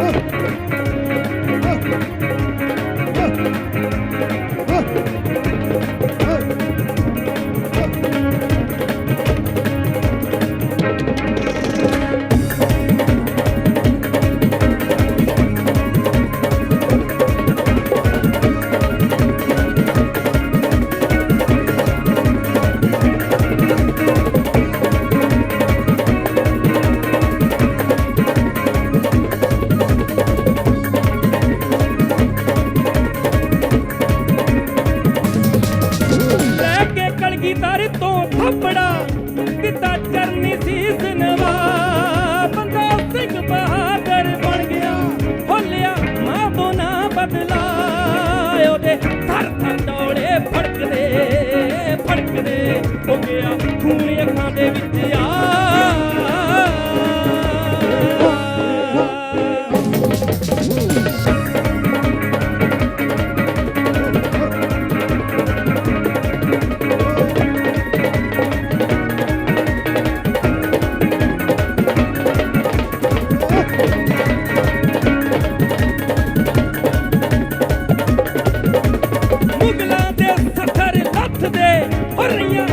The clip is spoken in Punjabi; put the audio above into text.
嗯 ਕੇ ਕਲਗੀਧਰ ਤੋਂ ਥੱਪੜਾ ਦਿੱਤਾ ਚਰਨੀ ਸੀਸ ਨਵਾ ਬੰਦਾ ਸਿੰਘ ਬਹਾਦਰ ਬਣ ਗਿਆ। ਹੋਲਿਆ ਮਾਂ ਤੋਂ ਨਾ ਬਦਲਾ ਉਹਦੇ ਥਰ ਥਰ ਡੋਲੇ ਫੜਕਦੇ ਫੜਕਦੇ। ਹੋ ਗਿਆ ਖੂਨ ਅੱਖਾਂ ਦੇ ਵਿੱਚ। ਦੇ ਹੁਰੀਆਂ